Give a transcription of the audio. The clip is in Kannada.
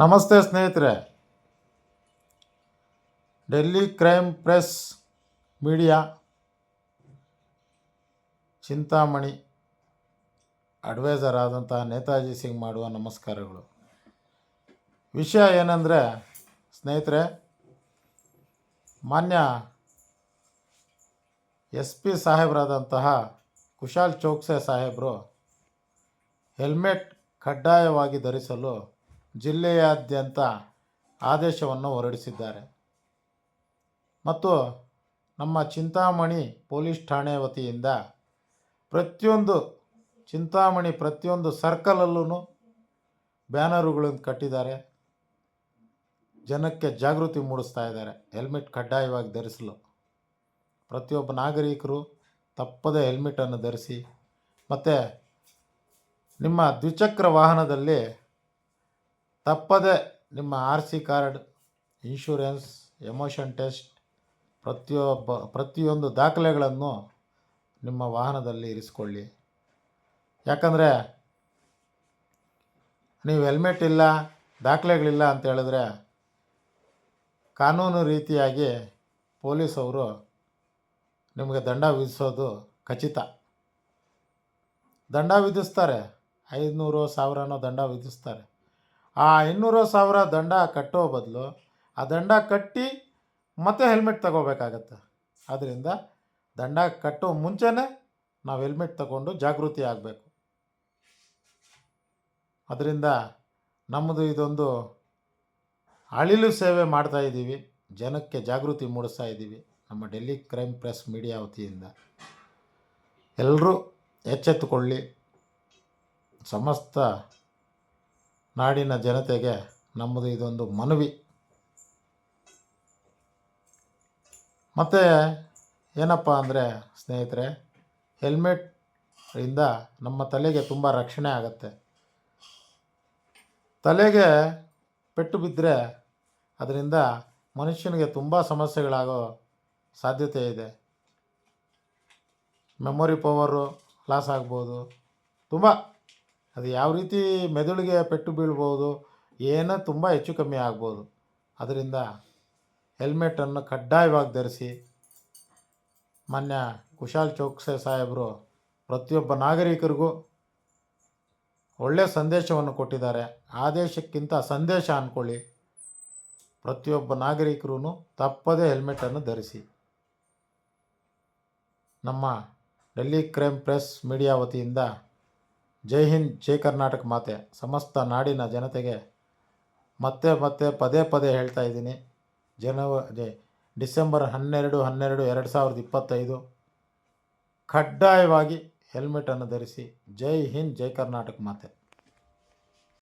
ನಮಸ್ತೆ ಸ್ನೇಹಿತರೆ. Delhi crime press media, Chintamani adviser ಆದಂತಹ ನೇತಾಜಿ ಸಿಂಗ್ ಮಾಡುವ ನಮಸ್ಕಾರಗಳು. ವಿಷಯ ಏನಂದರೆ, ಸ್ನೇಹಿತರೆ, ಮಾನ್ಯ ಎಸ್ ಪಿ ಸಾಹೇಬರಾದಂತಹ ಕುಶಾಲ್ ಚೌಕ್ಸೆ ಸಾಹೇಬರು ಹೆಲ್ಮೆಟ್ ಕಡ್ಡಾಯವಾಗಿ ಧರಿಸಲು ಜಿಲ್ಲೆಯಾದ್ಯಂತ ಆದೇಶವನ್ನು ಹೊರಡಿಸಿದ್ದಾರೆ. ಮತ್ತು ನಮ್ಮ ಚಿಂತಾಮಣಿ ಪೊಲೀಸ್ ಠಾಣೆ ವತಿಯಿಂದ ಪ್ರತಿಯೊಂದು ಚಿಂತಾಮಣಿ ಪ್ರತಿಯೊಂದು ಸರ್ಕಲಲ್ಲೂ ಬ್ಯಾನರುಗಳನ್ನು ಕಟ್ಟಿದ್ದಾರೆ. ಜನಕ್ಕೆ ಜಾಗೃತಿ ಮೂಡಿಸ್ತಾ ಇದ್ದಾರೆ. ಹೆಲ್ಮೆಟ್ ಕಡ್ಡಾಯವಾಗಿ ಧರಿಸಲು. ಪ್ರತಿಯೊಬ್ಬ ನಾಗರಿಕರು ತಪ್ಪದೇ ಹೆಲ್ಮೆಟನ್ನು ಧರಿಸಿ, ಮತ್ತು ನಿಮ್ಮ ದ್ವಿಚಕ್ರ ವಾಹನದಲ್ಲಿ ತಪ್ಪದೆ ನಿಮ್ಮ R C card insurance emission test ಪ್ರತಿಯೊಬ್ಬ, ಪ್ರತಿಯೊಂದು ದಾಖಲೆಗಳನ್ನು ನಿಮ್ಮ ವಾಹನದಲ್ಲಿ ಇರಿಸಿಕೊಳ್ಳಿ. ಯಾಕಂದರೆ ನೀವು ಹೆಲ್ಮೆಟ್ ಇಲ್ಲ, ದಾಖಲೆಗಳಿಲ್ಲ ಅಂತ ಹೇಳಿದ್ರೆ ಕಾನೂನು ರೀತಿಯಾಗಿ ಪೊಲೀಸವರು ನಿಮಗೆ ದಂಡ ವಿಧಿಸೋದು ಖಚಿತ. ದಂಡ ವಿಧಿಸ್ತಾರೆ. ಐದುನೂರು ಸಾವಿರನೋ ದಂಡ ವಿಧಿಸ್ತಾರೆ. ಆ ಇನ್ನೂರು ಸಾವಿರ ದಂಡ ಕಟ್ಟೋ ಬದಲು ಆ ದಂಡ ಕಟ್ಟಿ ಮತ್ತೆ ಹೆಲ್ಮೆಟ್ ತಗೋಬೇಕಾಗತ್ತೆ. ಆದ್ದರಿಂದ ದಂಡ ಕಟ್ಟೋ ಮುಂಚೆನೇ ನಾವು ಹೆಲ್ಮೆಟ್ ತಗೊಂಡು ಜಾಗೃತಿ ಆಗಬೇಕು. ಅದರಿಂದ ನಮ್ಮದು ಇದೊಂದು ಅಳಿಲು ಸೇವೆ ಮಾಡ್ತಾ ಇದ್ದೀವಿ. ಜನಕ್ಕೆ ಜಾಗೃತಿ ಮೂಡಿಸ್ತಾ ಇದ್ದೀವಿ. ನಮ್ಮ ಡೆಲ್ಲಿ ಕ್ರೈಮ್ ಪ್ರೆಸ್ ಮೀಡಿಯಾ ವತಿಯಿಂದ. ಎಲ್ಲರೂ ಎಚ್ಚೆತ್ತುಕೊಳ್ಳಿ. ಸಮಸ್ತ ನಾಡಿನ ಜನತೆಗೆ ನಮ್ಮದು ಇದೊಂದು ಮನವಿ. ಮತ್ತು ಏನಪ್ಪ ಅಂದರೆ ಸ್ನೇಹಿತರೆ, ಹೆಲ್ಮೆಟ್ ಇಂದ ನಮ್ಮ ತಲೆಗೆ ತುಂಬ ರಕ್ಷಣೆ ಆಗುತ್ತೆ. ತಲೆಗೆ ಪೆಟ್ಟು ಬಿದ್ದರೆ ಅದರಿಂದ ಮನುಷ್ಯನಿಗೆ ತುಂಬ ಸಮಸ್ಯೆಗಳಾಗೋ ಸಾಧ್ಯತೆ ಇದೆ. ಮೆಮೊರಿ ಪವರು ಲಾಸ್ ಆಗ್ಬೋದು. ತುಂಬ ಅದು ಯಾವ ರೀತಿ ಮೆದುಳಿಗೆ ಪೆಟ್ಟು ಬೀಳ್ಬೋದು, ಏನೋ ತುಂಬ ಹೆಚ್ಚು ಕಮ್ಮಿ ಆಗ್ಬೋದು, ಅದರಿಂದ ಹೆಲ್ಮೆಟನ್ನು ಕಡ್ಡಾಯವಾಗಿ ಧರಿಸಿ ಮಾನ್ಯ ಕುಶಾಲ್ ಚೌಕ್ಸೆ ಸಾಹೇಬರು ಪ್ರತಿಯೊಬ್ಬ ನಾಗರಿಕರಿಗೂ ಒಳ್ಳೆಯ ಸಂದೇಶವನ್ನು ಕೊಟ್ಟಿದ್ದಾರೆ. ಆದೇಶಕ್ಕಿಂತ ಸಂದೇಶ ಅಂದ್ಕೊಳ್ಳಿ. ಪ್ರತಿಯೊಬ್ಬ ನಾಗರಿಕರೂ ತಪ್ಪದೇ ಹೆಲ್ಮೆಟನ್ನು ಧರಿಸಿ. ನಮ್ಮ ಡೆಲ್ಲಿ ಕ್ರೈಮ್ ಪ್ರೆಸ್ ಮೀಡಿಯಾ ವತಿಯಿಂದ ಜೈ ಹಿಂದ್, ಜೈ ಕರ್ನಾಟಕ ಮಾತೆ. ಸಮಸ್ತ ನಾಡಿನ ಜನತೆಗೆ ಮತ್ತೆ ಮತ್ತೆ ಪದೇ ಪದೇ ಹೇಳ್ತಾ ಇದ್ದೀನಿ. ಜನವ ಡಿಸೆಂಬರ್ ಹನ್ನೆರಡು ಹನ್ನೆರಡು, ಎರಡು ಸಾವಿರದ ಇಪ್ಪತ್ತೈದು. ಕಡ್ಡಾಯವಾಗಿ ಹೆಲ್ಮೆಟನ್ನು ಧರಿಸಿ ಜೈ ಹಿಂದ್, ಜೈ ಕರ್ನಾಟಕ ಮಾತೆ.